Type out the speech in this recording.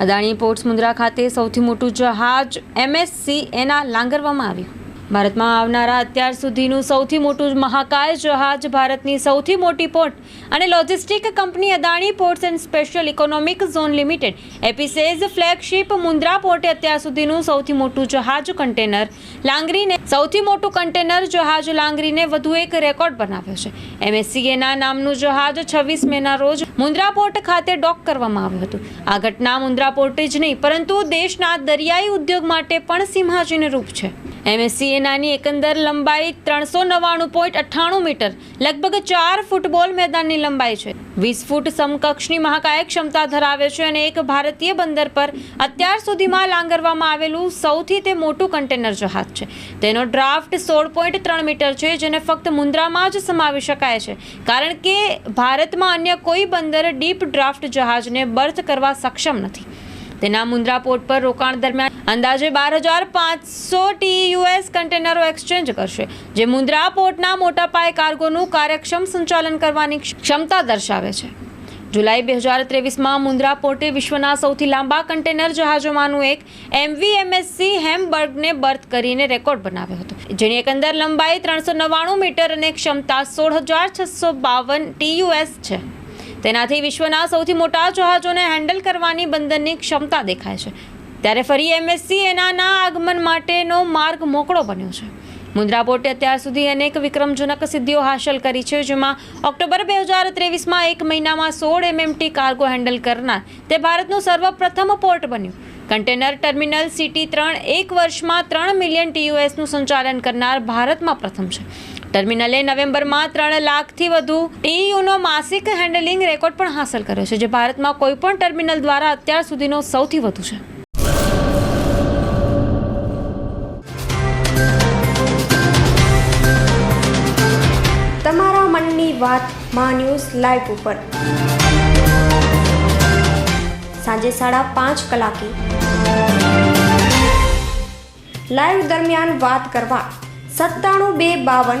Adani ports Mundra ખાતે સૌથી મોટું જહાજ એમએસસી એના લાંગરવામાં આવ્યું. ભારતમાં આવનારા અત્યાર સુધીનું સૌથી મોટું મહાકાય જહાજ ભારતની સૌથી મોટી પોર્ટ અને logistic company Adani ports and special economic zone limited APSEZ flagship Mundra પોર્ટે અત્યાર સુધીનું સૌથી મોટું જહાજ કન્ટેનર લાંગરીને, સૌથી મોટું કન્ટેનર જહાજ લાંગરીને વધુ એક રેકોર્ડ બનાવ્યો છે. એમએસસીએના નામનું જહાજ છવ્વીસ મેના રોજ મુન્દ્રા પોર્ટ ખાતે ડોક કરવામાં આવ્યું હતું. આ ઘટના મુન્દ્રા પોર્ટે જ નહીં, પરંતુ દેશના દરિયાઈ ઉદ્યોગ માટે પણ સિંહાજીને રૂપ છે. એમએસસીએનાની એકંદર લંબાઈ ત્રણસો નવ્વાણું પોઈન્ટ અઠ્ઠાણું મીટર. લગભગ ચાર ફૂટબોલ મેદાનની લંબાઈ છે. વીસ ફૂટ સમકક્ષની મહાકાય ક્ષમતા ધરાવે છે અને એક ભારતીય બંદર પર અત્યાર સુધીમાં લાંગરવામાં આવેલું સૌથી તે મોટું કન્ટેનર જહાજ છે. તેનો ડ્રાફ્ટ સોળ પોઈન્ટ ત્રણ મીટર છે, જેને ફક્ત મુન્દ્રામાં જ સમાવી શકાય છે. કારણ કે ભારતમાં અન્ય કોઈ બંદર ડીપ ડ્રાફ્ટ જહાજને બર્થ કરવા સક્ષમ નથી. તેના મુન્દ્રા પોર્ટ પર રોકાણ દરમિયાન અંદાજે બાર હજાર પાંચસો ટીયુએસ કન્ટેનરો એક્સચેન્જ કરશે, જે મુન્દ્રા પોર્ટના મોટા પાયે કાર્ગોનું કાર્યક્ષમ સંચાલન કરવાની ક્ષમતા દર્શાવે છે. જુલાઈ બે હજાર ત્રેવીસમાં મુન્દ્રા પોર્ટે વિશ્વના સૌથી લાંબા કન્ટેનર જહાજોમાંનું એક એમવીએમએસસી હેમબર્ગને બર્થ કરીને રેકોર્ડ બનાવ્યો હતો, જેની એકંદર લંબાઈ ત્રણસો નવ્વાણું મીટર અને ક્ષમતા સોળ હજાર છસો બાવન ટીયુએસ છે. તેનાથી વિશ્વના સૌથી મોટા જહાજોને હેન્ડલ કરવાની બંદરની ક્ષમતા દેખાય છે. ત્યારે ફરી એમએસસી એનાના આગમન માટેનો માર્ગ મોકળો બન્યો છે. મુન્દ્રા પોર્ટે અત્યાર સુધી અનેક વિક્રમજનક સિદ્ધિઓ હાંસલ કરી છે, જેમાં ઓક્ટોબર બે હજાર ત્રેવીસમાં એક મહિનામાં સોળ એમએમટી કાર્ગો હેન્ડલ કરનાર તે ભારતનું સર્વપ્રથમ પોર્ટ બન્યું. કન્ટેનર ટર્મિનલ સિટી ત્રણ એક વર્ષમાં ત્રણ મિલિયન ટીયુએસનું સંચાલન કરનાર ભારતમાં પ્રથમ છે. ટર્મિનલે નવેમ્બરમાં ત્રણ લાખથી વધુ ટીયુનો માસિક હેન્ડલિંગ રેકોર્ડ પણ હાંસલ કર્યો છે, જે ભારતમાં કોઈપણ ટર્મિનલ દ્વારા અત્યાર સુધીનો સૌથી વધુ છે. તમારા મનની વાતમાં ન્યૂઝ લાઈવ ઉપર. સાંજે સાડા પાંચ કલાકે. લાઈવ દરમિયાન વાત કરવા સત્તાણું બે બાવન